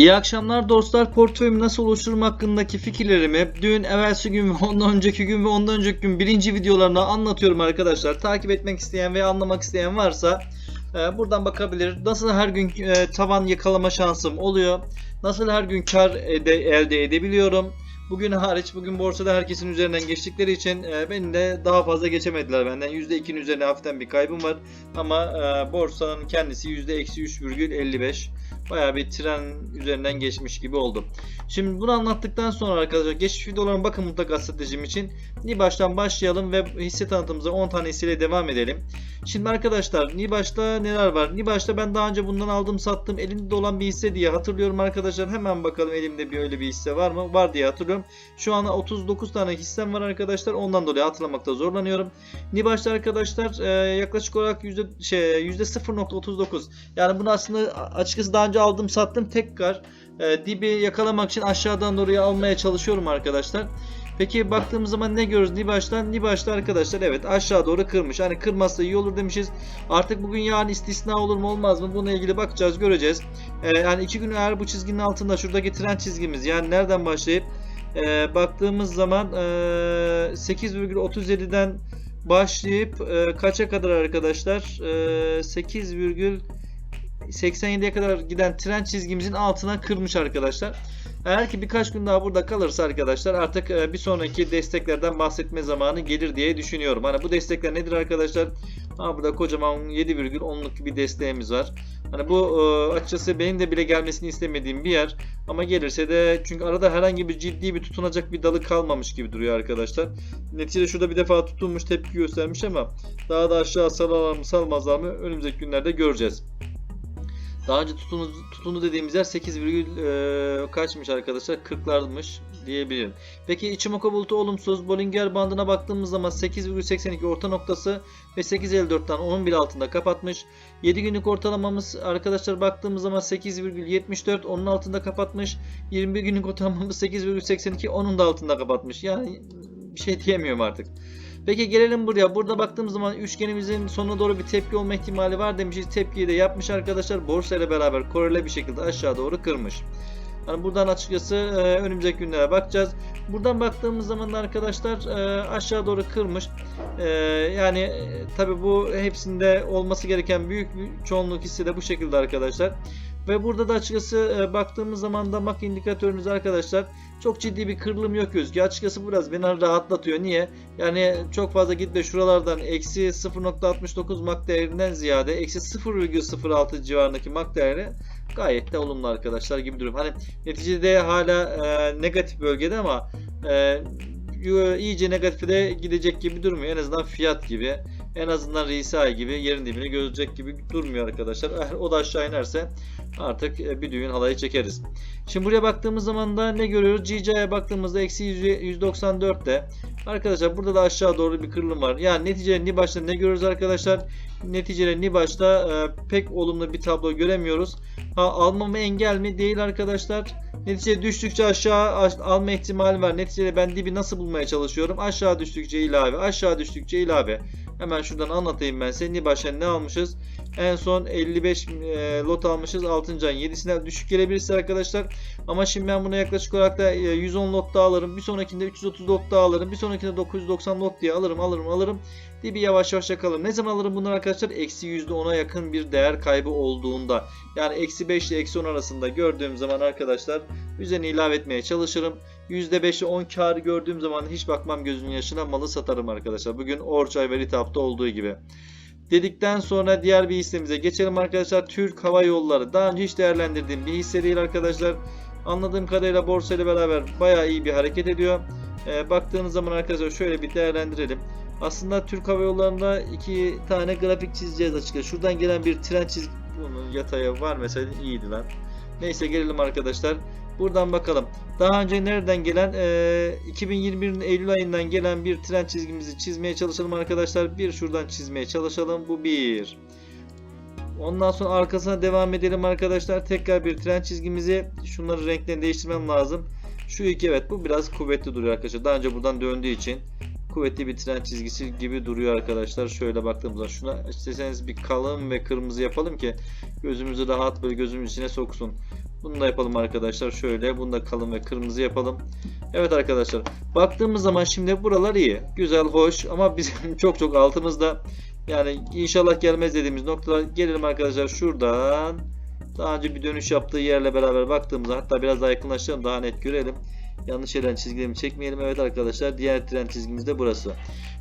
İyi akşamlar dostlar. Portföyümü nasıl oluştururum hakkındaki fikirlerimi dün, evvelsi gün ve ondan önceki gün ve ondan önceki gün birinci videolarına anlatıyorum arkadaşlar. Takip etmek isteyen ve anlamak isteyen varsa e, buradan bakabilir. Nasıl her gün e, tavan yakalama şansım oluyor. Nasıl her gün kar ede- elde edebiliyorum. Bugün hariç bugün borsada herkesin üzerinden geçtikleri için e, beni de daha fazla geçemediler benden. %2'nin üzerine hafiften bir kaybım var. Ama e, borsanın kendisi %-3,55. Bayağı bir tren üzerinden geçmiş gibi oldu. Şimdi bunu anlattıktan sonra arkadaşlar geçmiş videolarına bakın mutlaka stratejim için. Nibaş'tan başlayalım ve hisse tanıtımımıza 10 tane hisseyle devam edelim. Şimdi arkadaşlar Nibaş'ta neler var? Nibaş'ta ben daha önce bundan aldım sattım elimde olan bir hisse diye hatırlıyorum arkadaşlar. Hemen bakalım elimde bir öyle bir hisse var mı? Var diye hatırlıyorum. Şu an 39 tane hissem var arkadaşlar. Ondan dolayı hatırlamakta zorlanıyorum. Nibaş'ta arkadaşlar e, yaklaşık olarak yüzde şey yüzde 0.39. Yani bunu aslında açıkçası daha önce aldım sattım tekrar e, dibi yakalamak için aşağıdan doğruya almaya çalışıyorum arkadaşlar. Peki baktığımız zaman ne görürüz Nibaş'tan? Nibaş'ta arkadaşlar evet aşağı doğru kırmış. Hani kırmazsa iyi olur demişiz. Artık bugün yarın istisna olur mu olmaz mı? Bununla ilgili bakacağız göreceğiz. E, yani iki gün eğer bu çizginin altında şuradaki tren çizgimiz yani nereden başlayıp e, baktığımız zaman e, 8,37'den başlayıp e, kaça kadar arkadaşlar? E, 8,87'ye kadar giden tren çizgimizin altına kırmış arkadaşlar. Eğer ki birkaç gün daha burada kalırsa arkadaşlar artık e, bir sonraki desteklerden bahsetme zamanı gelir diye düşünüyorum. Hani bu destekler nedir arkadaşlar? Ha burada kocaman 7,10'luk bir desteğimiz var. Hani bu e, açıkçası benim de bile gelmesini istemediğim bir yer. Ama gelirse de çünkü arada herhangi bir ciddi bir tutunacak bir dalı kalmamış gibi duruyor arkadaşlar. Neticede şurada bir defa tutulmuş tepki göstermiş ama daha da aşağı salarlar mı salmazlar mı önümüzdeki günlerde göreceğiz. Daha önce tutundu, tutundu dediğimiz yer 8, virgül, e, kaçmış arkadaşlar? 40'larmış diyebilirim. Peki Ichimoku bulutu olumsuz. Bollinger bandına baktığımız zaman 8,82 orta noktası ve 8.54'ten onun bile altında kapatmış. 7 günlük ortalamamız arkadaşlar baktığımız zaman 8,74 onun altında kapatmış. 21 günlük ortalamamız 8,82 onun da altında kapatmış. Yani bir şey diyemiyorum artık. Peki gelelim buraya. Burada baktığımız zaman üçgenimizin sonuna doğru bir tepki olma ihtimali var demişiz. Tepkiyi de yapmış arkadaşlar. Borsa ile beraber korele bir şekilde aşağı doğru kırmış. Yani buradan açıkçası e, önümüzdeki günlere bakacağız. Buradan baktığımız zaman da arkadaşlar e, aşağı doğru kırmış. E, yani e, tabi bu hepsinde olması gereken büyük bir çoğunluk hissi de bu şekilde arkadaşlar. Ve burada da açıkçası e, baktığımız zaman da MAC indikatörümüz arkadaşlar çok ciddi bir kırılım yok gözüküyor. Açıkçası biraz beni rahatlatıyor. Niye? Yani çok fazla gitme şuralardan eksi 0.69 MAC değerinden ziyade eksi 0,06 civarındaki MAC değeri gayet de olumlu arkadaşlar gibi durum. Hani neticede hala e, negatif bölgede ama e, iyice negatife de gidecek gibi durmuyor. En azından fiyat gibi. En azından RSI gibi yerin dibini görecek gibi durmuyor arkadaşlar. Eğer o da aşağı inerse artık e, bir düğün halayı çekeriz. Şimdi buraya baktığımız zaman da ne görüyoruz? GC'ye baktığımızda eksi 194'te. Arkadaşlar burada da aşağı doğru bir kırılım var. Yani neticede Nibaş'ta ne görüyoruz arkadaşlar? Neticede Nibaş'ta e, pek olumlu bir tablo göremiyoruz. Ha almama engel mi? Değil arkadaşlar. Neticede düştükçe aşağı alma ihtimali var. Neticede ben dibi nasıl bulmaya çalışıyorum? Aşağı düştükçe ilave, aşağı düştükçe ilave. Hemen şuradan anlatayım ben size. Nibaş'a ne almışız? En son 55 e, lot almışız. 6. ayın 7'sine düşük gelebilirse arkadaşlar. Ama şimdi ben buna yaklaşık olarak da e, 110 lot daha alırım. Bir sonrakinde 330 lot daha alırım. Bir sonrakinde 990 lot diye alırım alırım alırım. Dibi yavaş yavaş yakalım. Ne zaman alırım bunları arkadaşlar? Eksi %10'a yakın bir değer kaybı olduğunda. Yani eksi 5 ile eksi 10 arasında gördüğüm zaman arkadaşlar üzerine ilave etmeye çalışırım. %5'i 10 kar gördüğüm zaman hiç bakmam gözünün yaşına malı satarım arkadaşlar. Bugün Orçay ve Ritap'ta olduğu gibi. Dedikten sonra diğer bir hissemize geçelim arkadaşlar. Türk Hava Yolları. Daha önce hiç değerlendirdiğim bir hisse değil arkadaşlar. Anladığım kadarıyla borsa ile beraber bayağı iyi bir hareket ediyor. Ee, baktığınız zaman arkadaşlar şöyle bir değerlendirelim. Aslında Türk Hava Yolları'nda iki tane grafik çizeceğiz açıkçası. Şuradan gelen bir tren çizgi bunun yataya var mesela iyiydi lan. Neyse gelelim arkadaşlar. Buradan bakalım. Daha önce nereden gelen e, 2021'in Eylül ayından gelen bir tren çizgimizi çizmeye çalışalım arkadaşlar. Bir şuradan çizmeye çalışalım. Bu bir. Ondan sonra arkasına devam edelim arkadaşlar. Tekrar bir tren çizgimizi şunları renklerini değiştirmem lazım. Şu iki evet bu biraz kuvvetli duruyor arkadaşlar. Daha önce buradan döndüğü için kuvvetli bir tren çizgisi gibi duruyor arkadaşlar. Şöyle baktığımızda şuna isterseniz bir kalın ve kırmızı yapalım ki gözümüzü rahat böyle gözümüzün içine soksun. Bunu da yapalım arkadaşlar. Şöyle bunu da kalın ve kırmızı yapalım. Evet arkadaşlar. Baktığımız zaman şimdi buralar iyi. Güzel, hoş ama bizim çok çok altımızda. Yani inşallah gelmez dediğimiz noktalar gelelim arkadaşlar şuradan. Daha önce bir dönüş yaptığı yerle beraber baktığımızda hatta biraz daha yakınlaştıralım daha net görelim. Yanlış yerden çizgilerimi çekmeyelim. Evet arkadaşlar diğer tren çizgimiz de burası.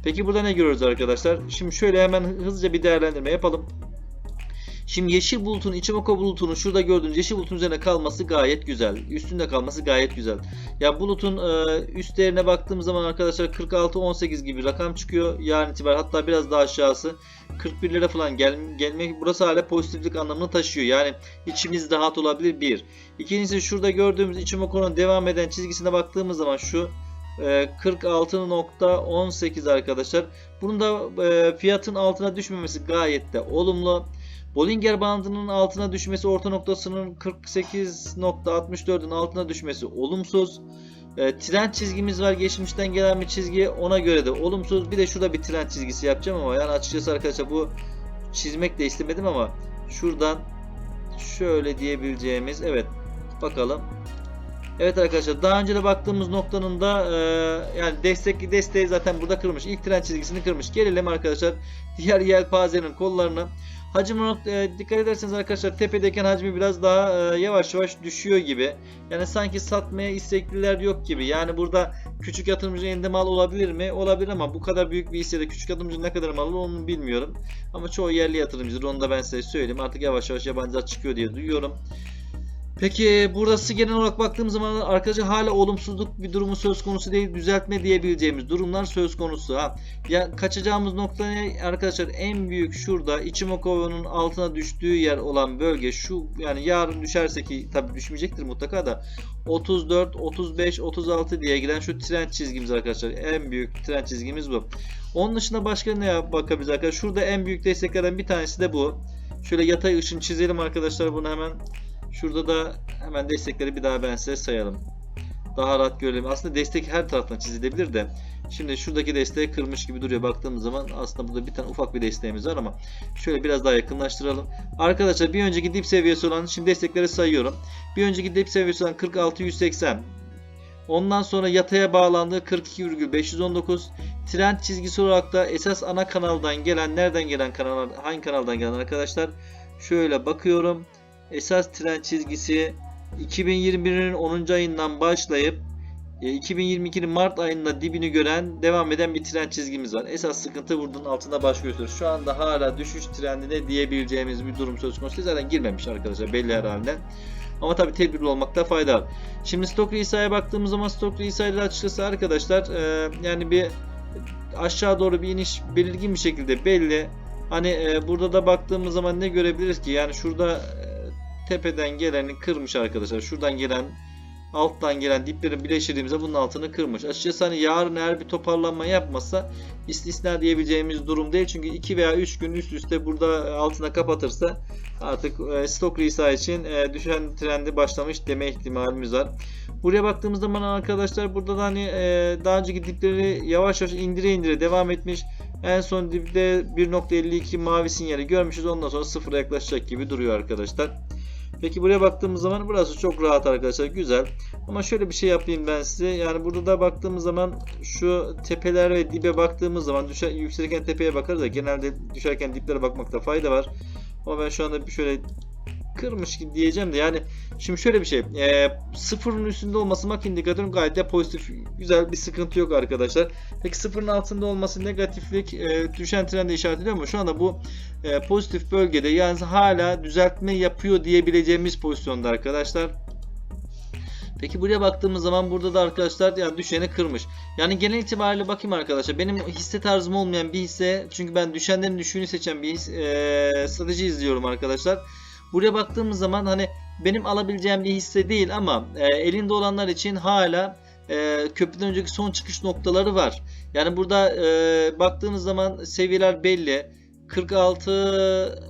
Peki burada ne görüyoruz arkadaşlar? Şimdi şöyle hemen hızlıca bir değerlendirme yapalım. Şimdi yeşil bulutun, Ichimoku bulutunun şurada gördüğünüz yeşil bulutun üzerine kalması gayet güzel. Üstünde kalması gayet güzel. Ya bulutun e, üstlerine baktığımız zaman arkadaşlar 46-18 gibi rakam çıkıyor. Yarın itibaren hatta biraz daha aşağısı 41'lere falan gel, gelmek burası hala pozitiflik anlamını taşıyor. Yani içimiz rahat olabilir bir. İkincisi şurada gördüğümüz Ichimoku'nun devam eden çizgisine baktığımız zaman şu e, 46.18 arkadaşlar. Bunun da e, fiyatın altına düşmemesi gayet de olumlu. Bollinger bandının altına düşmesi, orta noktasının 48.64'ün altına düşmesi olumsuz. E, trend çizgimiz var. Geçmişten gelen bir çizgi. Ona göre de olumsuz. Bir de şurada bir trend çizgisi yapacağım ama yani açıkçası arkadaşlar bu çizmek de istemedim ama şuradan şöyle diyebileceğimiz evet bakalım. Evet arkadaşlar daha önce de baktığımız noktanın da e, yani destek desteği zaten burada kırmış. İlk trend çizgisini kırmış. Gelelim arkadaşlar diğer yelpazenin kollarına. Hacim olarak e, dikkat ederseniz arkadaşlar tepedeyken hacmi biraz daha e, yavaş yavaş düşüyor gibi. Yani sanki satmaya istekliler yok gibi. Yani burada küçük yatırımcı elinde mal olabilir mi? Olabilir ama bu kadar büyük bir hissede küçük yatırımcı ne kadar mal olur onu bilmiyorum. Ama çoğu yerli yatırımcıdır onu da ben size söyleyeyim. Artık yavaş yavaş yabancılar çıkıyor diye duyuyorum. Peki burası genel olarak baktığımız zaman arkadaşlar hala olumsuzluk bir durumu söz konusu değil. Düzeltme diyebileceğimiz durumlar söz konusu. Ha. Ya kaçacağımız nokta ne arkadaşlar? En büyük şurada Ichimoku'nun altına düştüğü yer olan bölge şu yani yarın düşerse ki tabii düşmeyecektir mutlaka da 34, 35, 36 diye giden şu trend çizgimiz arkadaşlar. En büyük trend çizgimiz bu. Onun dışında başka ne bakabiliriz arkadaşlar? Şurada en büyük desteklerden bir tanesi de bu. Şöyle yatay ışın çizelim arkadaşlar bunu hemen. Şurada da hemen destekleri bir daha ben size sayalım. Daha rahat görelim. Aslında destek her taraftan çizilebilir de. Şimdi şuradaki desteği kırmış gibi duruyor baktığımız zaman. Aslında burada bir tane ufak bir desteğimiz var ama şöyle biraz daha yakınlaştıralım. Arkadaşlar bir önceki dip seviyesi olan şimdi destekleri sayıyorum. Bir önceki dip seviyesi olan 46.180. Ondan sonra yataya bağlandığı 42,519. Trend çizgisi olarak da esas ana kanaldan gelen nereden gelen kanal hangi kanaldan gelen arkadaşlar? Şöyle bakıyorum esas trend çizgisi 2021'in 10. ayından başlayıp 2022'nin Mart ayında dibini gören devam eden bir trend çizgimiz var. Esas sıkıntı buradan altında baş gösteriyor. Şu anda hala düşüş trendine diyebileceğimiz bir durum söz konusu. Zaten girmemiş arkadaşlar belli herhalde. Ama tabi tedbirli olmakta fayda var. Şimdi stok İsa'ya baktığımız zaman stok İsa'yla açıkçası arkadaşlar e, yani bir aşağı doğru bir iniş belirgin bir şekilde belli. Hani e, burada da baktığımız zaman ne görebiliriz ki? Yani şurada e, tepeden geleni kırmış arkadaşlar. Şuradan gelen alttan gelen dipleri birleştirdiğimizde bunun altını kırmış. Açıkçası hani yarın eğer bir toparlanma yapmasa istisna diyebileceğimiz durum değil. Çünkü 2 veya 3 gün üst üste burada altına kapatırsa artık e, stok risa için e, düşen trendi başlamış deme ihtimalimiz var. Buraya baktığımız zaman arkadaşlar burada da hani e, daha önceki dipleri yavaş yavaş indire indire devam etmiş. En son dipte 1.52 mavi sinyali görmüşüz. Ondan sonra sıfıra yaklaşacak gibi duruyor arkadaşlar. Peki buraya baktığımız zaman burası çok rahat arkadaşlar. Güzel. Ama şöyle bir şey yapayım ben size. Yani burada da baktığımız zaman şu tepeler ve dibe baktığımız zaman düşer, yükselirken tepeye bakarız da genelde düşerken diplere bakmakta fayda var. Ama ben şu anda bir şöyle kırmış gibi diyeceğim de yani şimdi şöyle bir şey e, sıfırın üstünde olması mak indikatörün gayet de pozitif güzel bir sıkıntı yok arkadaşlar. Peki sıfırın altında olması negatiflik e, düşen trende işaret ediyor mu? Şu anda bu e, pozitif bölgede yani hala düzeltme yapıyor diyebileceğimiz pozisyonda arkadaşlar. Peki buraya baktığımız zaman burada da arkadaşlar yani düşeni kırmış. Yani genel itibariyle bakayım arkadaşlar. Benim hisse tarzım olmayan bir hisse çünkü ben düşenlerin düşüğünü seçen bir hisse, e, strateji izliyorum arkadaşlar. Buraya baktığımız zaman hani benim alabileceğim bir hisse değil ama e, elinde olanlar için hala e, köprüden önceki son çıkış noktaları var. Yani burada e, baktığınız zaman seviyeler belli. 46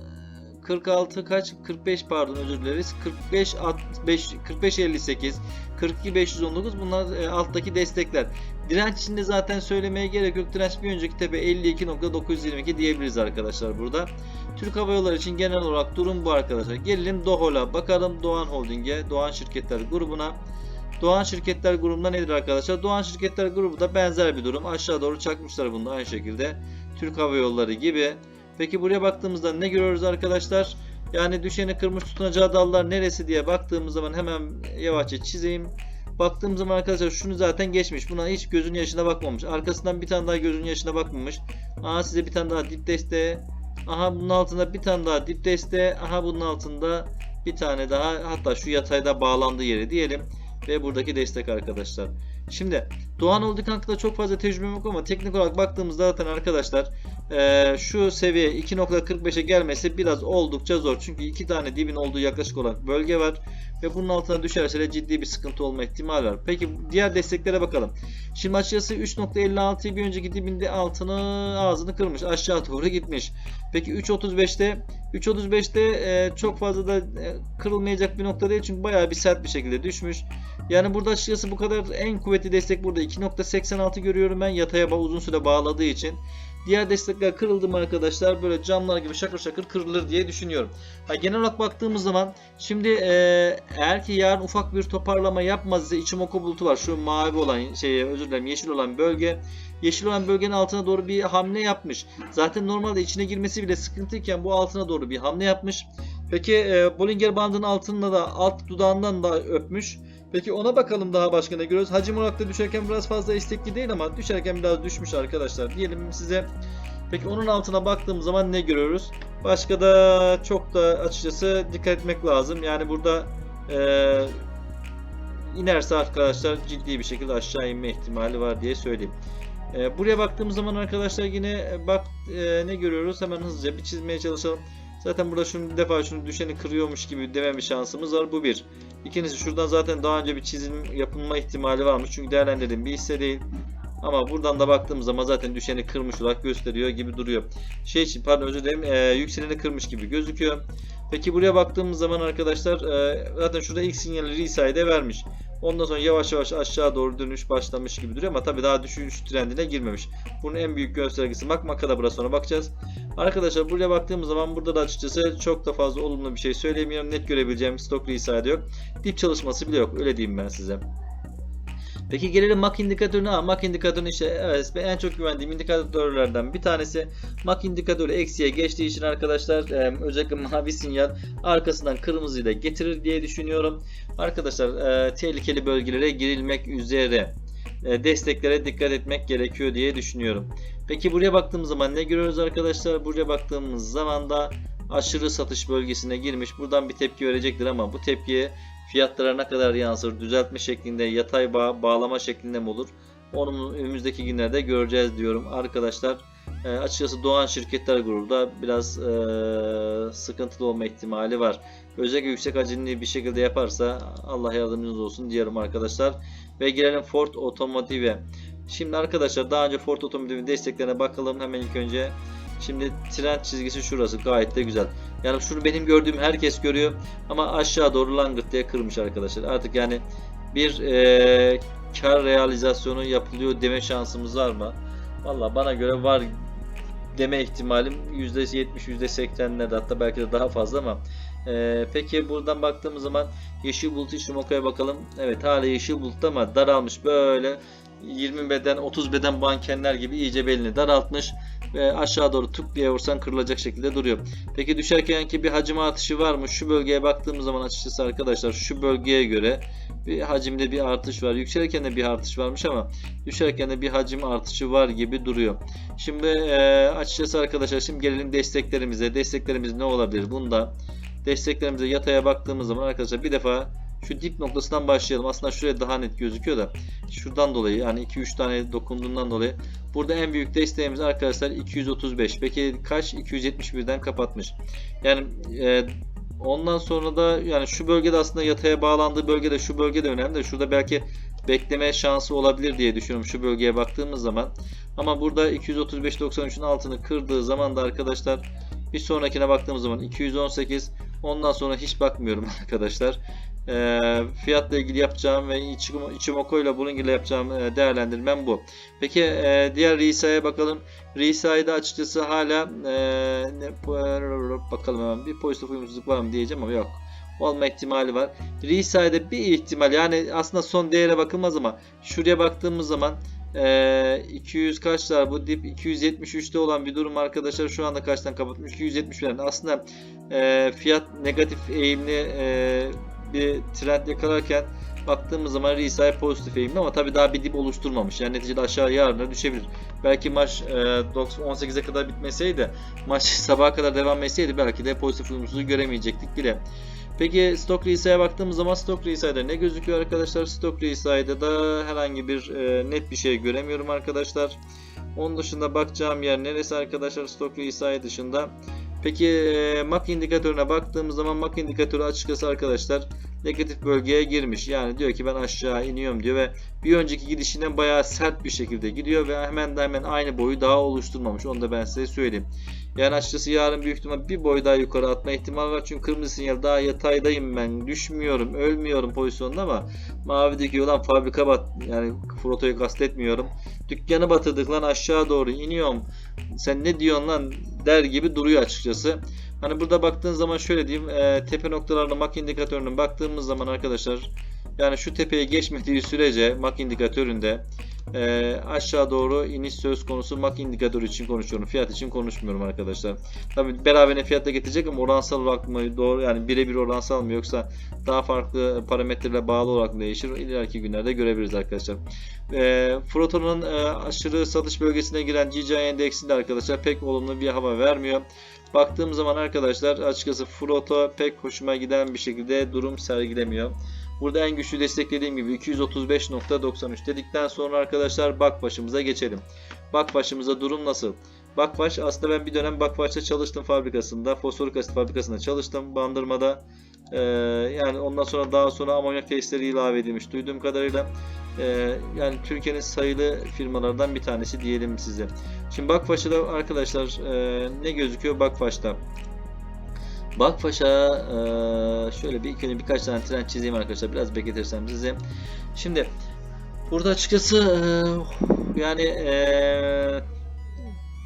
46 kaç? 45 pardon özür dileriz. 45 65 45 58 42 519 bunlar e, alttaki destekler. Direnç içinde zaten söylemeye gerek yok. Direnç bir önceki tepe 52.922 diyebiliriz arkadaşlar burada. Türk Hava Yolları için genel olarak durum bu arkadaşlar. Gelelim DOHO'la bakalım Doğan Holding'e, Doğan Şirketler grubuna. Doğan Şirketler grubunda nedir arkadaşlar? Doğan Şirketler grubu da benzer bir durum. Aşağı doğru çakmışlar bunu aynı şekilde. Türk Hava Yolları gibi. Peki buraya baktığımızda ne görüyoruz arkadaşlar? Yani düşeni kırmış tutunacağı dallar neresi diye baktığımız zaman hemen yavaşça çizeyim. Baktığım zaman arkadaşlar şunu zaten geçmiş. Buna hiç gözün yaşına bakmamış. Arkasından bir tane daha gözün yaşına bakmamış. Aha size bir tane daha dip deste. Aha bunun altında bir tane daha dip deste. Aha bunun altında bir tane daha hatta şu yatayda bağlandığı yeri diyelim. Ve buradaki destek arkadaşlar. Şimdi Doğan Holding hakkında çok fazla tecrübem yok ama teknik olarak baktığımızda zaten arkadaşlar eee, şu seviye 2.45'e gelmesi biraz oldukça zor. Çünkü iki tane dibin olduğu yaklaşık olarak bölge var. Ve bunun altına düşerse de ciddi bir sıkıntı olma ihtimali var. Peki diğer desteklere bakalım. Şimdi açıkçası 3.56'yı bir önceki dibinde altını ağzını kırmış. Aşağı doğru gitmiş. Peki 3.35'te 3.35'te e, çok fazla da e, kırılmayacak bir nokta değil. Çünkü bayağı bir sert bir şekilde düşmüş. Yani burada açıkçası bu kadar en kuvvetli destek burada 2.86 görüyorum ben yataya uzun süre bağladığı için. Diğer destekler kırıldı mı arkadaşlar böyle camlar gibi şakır şakır kırılır diye düşünüyorum. Ha, genel olarak baktığımız zaman şimdi e, eğer ki yarın ufak bir toparlama yapmaz ise Ichimoku bulutu var. Şu mavi olan şey özür dilerim yeşil olan bölge. Yeşil olan bölgenin altına doğru bir hamle yapmış. Zaten normalde içine girmesi bile sıkıntıyken bu altına doğru bir hamle yapmış. Peki e, Bollinger bandının altında da alt dudağından da öpmüş. Peki ona bakalım daha başka ne görüyoruz. Hacim olarak da düşerken biraz fazla istekli değil ama düşerken biraz düşmüş arkadaşlar. Diyelim size. Peki onun altına baktığımız zaman ne görüyoruz? Başka da çok da açıkçası dikkat etmek lazım. Yani burada eee inerse arkadaşlar ciddi bir şekilde aşağı inme ihtimali var diye söyleyeyim. Eee, buraya baktığımız zaman arkadaşlar yine e, bak e, ne görüyoruz? Hemen hızlıca bir çizmeye çalışalım. Zaten burada şunu bir defa şunu düşeni kırıyormuş gibi deme bir şansımız var. Bu bir. İkincisi şuradan zaten daha önce bir çizim yapılma ihtimali varmış. Çünkü değerlendirdiğim bir hisse değil. Ama buradan da baktığımız zaman zaten düşeni kırmış olarak gösteriyor gibi duruyor. Şey için pardon özür dilerim e, yükseleni kırmış gibi gözüküyor. Peki buraya baktığımız zaman arkadaşlar e, zaten şurada ilk sinyali RSI'de vermiş. Ondan sonra yavaş yavaş aşağı doğru dönüş başlamış gibi duruyor ama tabii daha düşüş trendine girmemiş. Bunun en büyük göstergesi Makmaka da burası sonra bakacağız. Arkadaşlar buraya baktığımız zaman burada da açıkçası çok da fazla olumlu bir şey söyleyemiyorum. Net görebileceğim stok RSI'de yok. Dip çalışması bile yok. Öyle diyeyim ben size. Peki gelelim MAC indikatörüne. Ha, MAC indikatörünü işte evet ve en çok güvendiğim indikatörlerden bir tanesi. MAC indikatörü eksiye geçtiği için arkadaşlar e, özellikle mavi sinyal arkasından kırmızıyı da getirir diye düşünüyorum. Arkadaşlar e, tehlikeli bölgelere girilmek üzere desteklere dikkat etmek gerekiyor diye düşünüyorum. Peki buraya baktığımız zaman ne görüyoruz arkadaşlar? Buraya baktığımız zaman da aşırı satış bölgesine girmiş. Buradan bir tepki verecektir ama bu tepkiye fiyatlara ne kadar yansır, düzeltme şeklinde, yatay bağ, bağlama şeklinde mi olur? Onu önümüzdeki günlerde göreceğiz diyorum arkadaşlar. E, açıkçası Doğan Şirketler Grubu da biraz e, sıkıntılı olma ihtimali var. Özellikle yüksek hacimli bir şekilde yaparsa Allah yardımcınız olsun diyorum arkadaşlar. Ve gelelim Ford Otomotiv'e. Şimdi arkadaşlar daha önce Ford Otomotiv'in desteklerine bakalım hemen ilk önce. Şimdi trend çizgisi şurası gayet de güzel. Yani şunu benim gördüğüm herkes görüyor ama aşağı doğru langırt diye kırmış arkadaşlar. Artık yani bir e, kar realizasyonu yapılıyor deme şansımız var mı? Valla bana göre var deme ihtimalim %70 %80'lerde hatta belki de daha fazla ama e, peki buradan baktığımız zaman yeşil bulut için Moka'ya bakalım. Evet hala yeşil bulut ama daralmış böyle 20 beden 30 beden bankenler gibi iyice belini daraltmış ve aşağı doğru tık diye vursan kırılacak şekilde duruyor. Peki düşerken ki bir hacim artışı var mı? Şu bölgeye baktığımız zaman açıkçası arkadaşlar şu bölgeye göre bir hacimde bir artış var. Yükselirken de bir artış varmış ama düşerken de bir hacim artışı var gibi duruyor. Şimdi e, açıkçası arkadaşlar şimdi gelelim desteklerimize. Desteklerimiz ne olabilir? Bunda desteklerimize yataya baktığımız zaman arkadaşlar bir defa şu dip noktasından başlayalım. Aslında şuraya daha net gözüküyor da şuradan dolayı yani 2-3 tane dokunduğundan dolayı burada en büyük desteğimiz arkadaşlar 235. Peki kaç? 271'den kapatmış. Yani e, ondan sonra da yani şu bölgede aslında yataya bağlandığı bölgede şu bölgede önemli de şurada belki bekleme şansı olabilir diye düşünüyorum şu bölgeye baktığımız zaman. Ama burada 235.93'ün altını kırdığı zaman da arkadaşlar Bir sonrakine baktığımız zaman 218. Ondan sonra hiç bakmıyorum arkadaşlar. Ee, fiyatla ilgili yapacağım ve Ichimoku ile bunun ilgili yapacağım e, değerlendirmem bu. Peki e, diğer Risa'ya bakalım. Risa'da açıkçası hala e, ne, bakalım hemen bir pozitif uyumsuzluk var mı diyeceğim ama yok. Olma ihtimali var. Risa'da bir ihtimal yani aslında son değere bakılmaz ama şuraya baktığımız zaman e, 200 kaçlar bu dip 273'te olan bir durum arkadaşlar şu anda kaçtan kapatmış 270 yani aslında e, fiyat negatif eğimli e, bir trend yakalarken baktığımız zaman RSI pozitif eğimli ama tabii daha bir dip oluşturmamış. Yani neticede aşağı yarına düşebilir. Belki maç e, 18'e kadar bitmeseydi, maç sabaha kadar devam etseydi belki de pozitif uyumsuzluğu göremeyecektik bile. Peki Stock RSI'ye baktığımız zaman Stock RSI'de ne gözüküyor arkadaşlar? Stock RSI'de da herhangi bir e, net bir şey göremiyorum arkadaşlar. Onun dışında bakacağım yer neresi arkadaşlar Stock RSI dışında? Peki MAC indikatörüne baktığımız zaman MAC indikatörü açıkçası arkadaşlar negatif bölgeye girmiş. Yani diyor ki ben aşağı iniyorum diyor ve bir önceki gidişinden bayağı sert bir şekilde gidiyor ve hemen de hemen aynı boyu daha oluşturmamış. Onu da ben size söyleyeyim. Yani açıkçası yarın büyük ihtimal bir boy daha yukarı atma ihtimal var. Çünkü kırmızı sinyal daha yataydayım ben. Düşmüyorum, ölmüyorum pozisyonda ama mavideki olan fabrika bat yani Froto'yu kastetmiyorum. Dükkanı batırdık lan aşağı doğru iniyorum. Sen ne diyorsun lan der gibi duruyor açıkçası. Hani burada baktığın zaman şöyle diyeyim. E, tepe noktalarına MAC indikatörünün baktığımız zaman arkadaşlar yani şu tepeye geçmediği sürece MAC indikatöründe e, aşağı doğru iniş söz konusu MAC indikatörü için konuşuyorum. Fiyat için konuşmuyorum arkadaşlar. Tabi beraberine fiyatta getirecek ama oransal olarak mı doğru yani birebir oransal mı yoksa daha farklı parametrelerle bağlı olarak değişir? İleriki günlerde görebiliriz arkadaşlar. E, Froton'un e, aşırı satış bölgesine giren GCI endeksinde arkadaşlar pek olumlu bir hava vermiyor. Baktığım zaman arkadaşlar açıkçası Froto pek hoşuma giden bir şekilde durum sergilemiyor. Burada en güçlü desteklediğim gibi 235.93 dedikten sonra arkadaşlar Bakbaş'ımıza geçelim. Bakbaş'ımıza durum nasıl? Bakbaş aslında ben bir dönem Bakbaş'ta çalıştım fabrikasında. Fosforik asit fabrikasında çalıştım. Bandırmada. Ee, yani ondan sonra daha sonra amonyak testleri ilave edilmiş. Duyduğum kadarıyla ee, yani Türkiye'nin sayılı firmalardan bir tanesi diyelim size. Şimdi Bakfaş'ta arkadaşlar e, ne gözüküyor Bakfaş'ta? Bakfaş'a şöyle bir önce birkaç tane trend çizeyim arkadaşlar. Biraz bekletirsem size. Şimdi burada açıkçası yani e,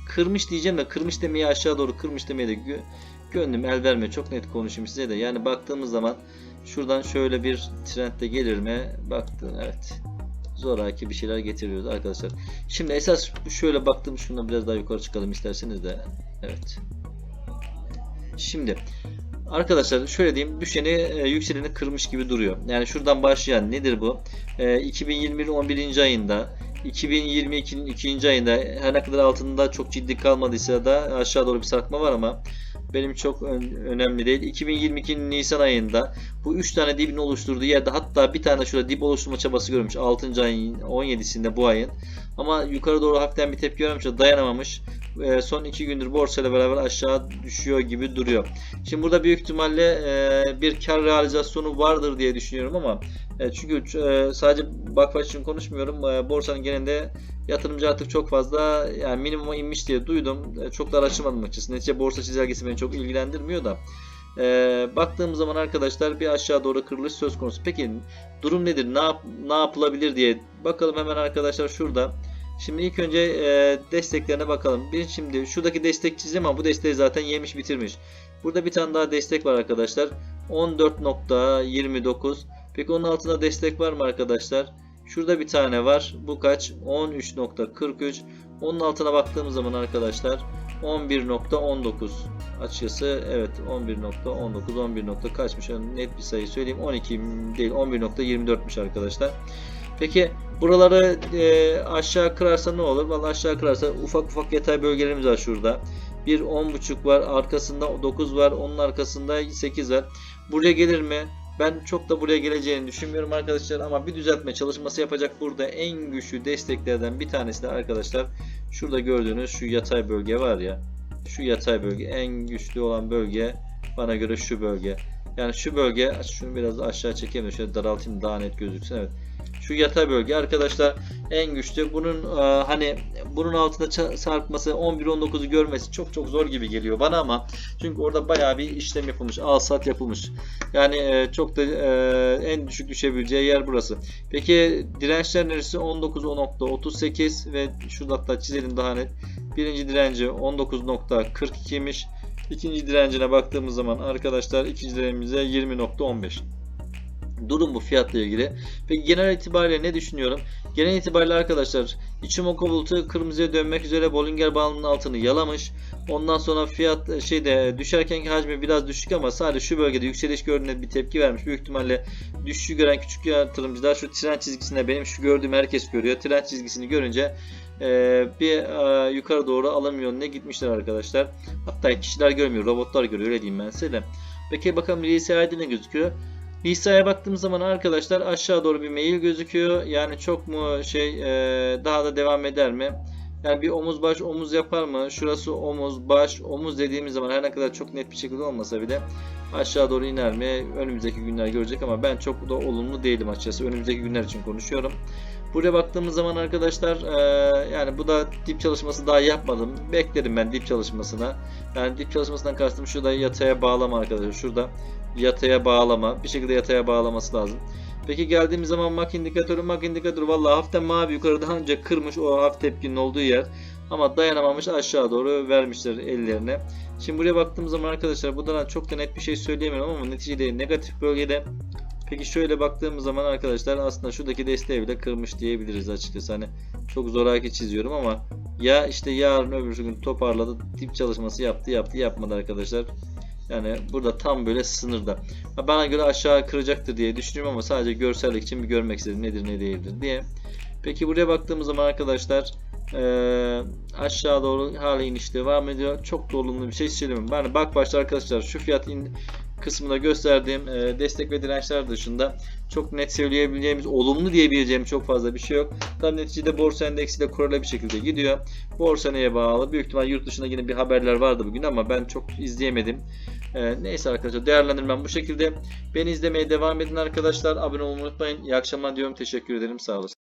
kırmış diyeceğim de kırmış demeye aşağı doğru kırmış demeye de gö gönlüm el vermiyor. Çok net konuşayım size de. Yani baktığımız zaman şuradan şöyle bir trendde gelir mi? Baktım evet. Zoraki bir şeyler getiriyoruz arkadaşlar. Şimdi esas şöyle baktım şuna biraz daha yukarı çıkalım isterseniz de. Evet. Şimdi arkadaşlar şöyle diyeyim düşeni e, yükseleni kırmış gibi duruyor. Yani şuradan başlayan nedir bu? E, 2021 11. ayında 2022'nin 2. ayında her ne kadar altında çok ciddi kalmadıysa da aşağı doğru bir sarkma var ama benim çok önemli değil. 2022'nin Nisan ayında bu 3 tane dibin oluşturduğu yerde hatta bir tane şurada dip oluşturma çabası görmüş 6. ayın 17'sinde bu ayın. Ama yukarı doğru hafiften bir tepki vermiş dayanamamış. E, son 2 gündür borsayla beraber aşağı düşüyor gibi duruyor. Şimdi burada büyük ihtimalle e, bir kar realizasyonu vardır diye düşünüyorum ama e, çünkü sadece Bakfaş için konuşmuyorum. Borsanın genelinde yatırımcı artık çok fazla yani minimuma inmiş diye duydum. Çok da araştırmadım açıkçası. Netice borsa çizelgesi beni çok ilgilendirmiyor da. E, baktığım zaman arkadaşlar bir aşağı doğru kırılış söz konusu. Peki durum nedir? Ne, yap, ne yapılabilir diye bakalım hemen arkadaşlar şurada. Şimdi ilk önce e, desteklerine bakalım. Bir şimdi şuradaki destek çizim ama bu desteği zaten yemiş bitirmiş. Burada bir tane daha destek var arkadaşlar. 14.29. Peki onun altında destek var mı arkadaşlar? Şurada bir tane var. Bu kaç? 13.43. Onun altına baktığımız zaman arkadaşlar 11.19 açıkçası evet 11.19 11. kaçmış net bir sayı söyleyeyim 12 değil 11.24'müş arkadaşlar. Peki buraları e, aşağı kırarsa ne olur? Vallahi aşağı kırarsa ufak ufak yatay bölgelerimiz var şurada. Bir 10.5 var arkasında 9 var onun arkasında 8 var. Buraya gelir mi? Ben çok da buraya geleceğini düşünmüyorum arkadaşlar ama bir düzeltme çalışması yapacak burada en güçlü desteklerden bir tanesi de arkadaşlar şurada gördüğünüz şu yatay bölge var ya şu yatay bölge en güçlü olan bölge bana göre şu bölge. Yani şu bölge şunu biraz aşağı çekeyim şöyle daraltayım daha net gözüksün evet. Şu yatay bölge arkadaşlar en güçlü. Bunun e, hani bunun altında sarkması 11-19'u görmesi çok çok zor gibi geliyor bana ama çünkü orada bayağı bir işlem yapılmış. Al sat yapılmış. Yani e, çok da e, en düşük düşebileceği yer burası. Peki dirençler neresi? 19 10.38 ve şurada hatta çizelim daha net. Birinci direnci 19.42'ymiş. İkinci direncine baktığımız zaman arkadaşlar ikinci direncimize 20.15. Durum bu fiyatla ilgili. Peki genel itibariyle ne düşünüyorum? Genel itibariyle arkadaşlar Ichimoku bulutu kırmızıya dönmek üzere Bollinger Bandının altını yalamış. Ondan sonra fiyat e, şeyde düşerkenki hacmi biraz düşük ama sadece şu bölgede yükseliş gördüğünde bir tepki vermiş. Büyük ihtimalle düşüşü gören küçük yatırımcılar şu trend çizgisinde benim şu gördüğüm herkes görüyor. Trend çizgisini görünce e, bir e, yukarı doğru alım yönüne gitmişler arkadaşlar. Hatta kişiler görmüyor, robotlar görüyor öyle diyeyim ben size de. Peki bakalım RSI'de ne gözüküyor? RSI'ye baktığımız zaman arkadaşlar aşağı doğru bir mail gözüküyor. Yani çok mu şey e, daha da devam eder mi? Yani bir omuz baş omuz yapar mı? Şurası omuz baş omuz dediğimiz zaman her ne kadar çok net bir şekilde olmasa bile aşağı doğru iner mi? Önümüzdeki günler görecek ama ben çok da olumlu değilim açıkçası. Önümüzdeki günler için konuşuyorum. Buraya baktığımız zaman arkadaşlar e, yani bu da dip çalışması daha yapmadım. Beklerim ben dip çalışmasına. Yani dip çalışmasından kastım şurada yataya bağlama arkadaşlar. Şurada yataya bağlama. Bir şekilde yataya bağlaması lazım. Peki geldiğimiz zaman mak indikatörü mak indikatörü vallahi hafiften mavi yukarı daha önce kırmış o hafif tepkinin olduğu yer. Ama dayanamamış aşağı doğru vermişler ellerine. Şimdi buraya baktığımız zaman arkadaşlar buradan çok da net bir şey söyleyemiyorum ama neticede negatif bölgede Peki şöyle baktığımız zaman arkadaşlar aslında şuradaki desteği bile kırmış diyebiliriz açıkçası. Hani çok zoraki çiziyorum ama ya işte yarın öbür gün toparladı dip çalışması yaptı yaptı yapmadı arkadaşlar. Yani burada tam böyle sınırda. Bana göre aşağı kıracaktır diye düşünüyorum ama sadece görsellik için bir görmek istedim nedir ne değildir diye. Peki buraya baktığımız zaman arkadaşlar eee, aşağı doğru hala iniş devam ediyor. Çok da olumlu bir şey söylemiyorum. Yani bak başta arkadaşlar şu fiyat in kısmında gösterdiğim e, destek ve dirençler dışında çok net söyleyebileceğimiz, olumlu diyebileceğim çok fazla bir şey yok. Tabii neticede borsa endeksi de korele bir şekilde gidiyor. Borsa neye bağlı? Büyük ihtimal yurt dışında yine bir haberler vardı bugün ama ben çok izleyemedim. E, neyse arkadaşlar değerlendirmem bu şekilde. Beni izlemeye devam edin arkadaşlar. Abone olmayı unutmayın. İyi akşamlar diyorum. Teşekkür ederim. Sağ olasın.